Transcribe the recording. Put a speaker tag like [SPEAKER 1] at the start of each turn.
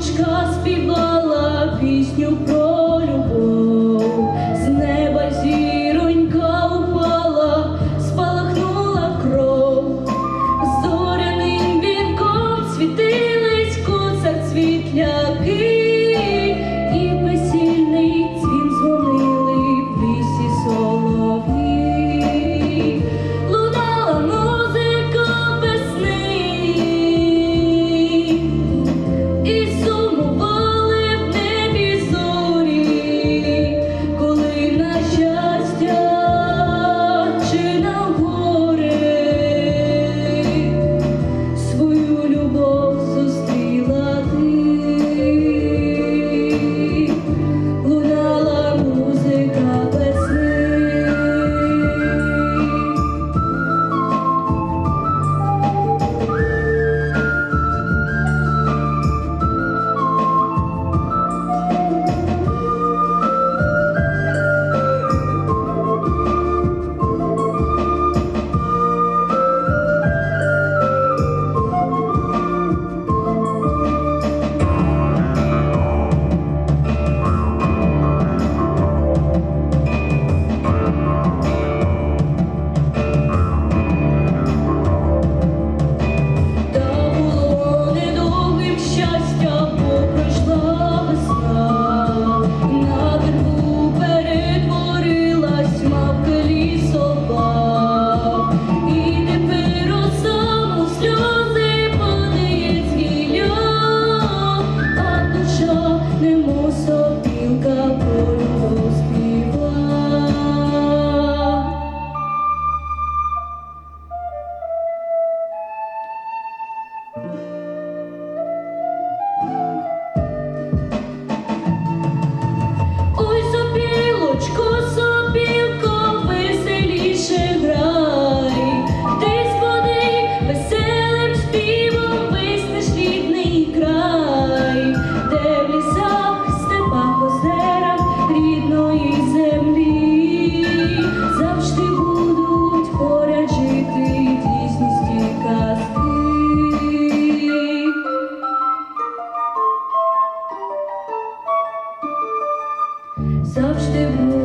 [SPEAKER 1] Дочка співала пісню про. завжди був.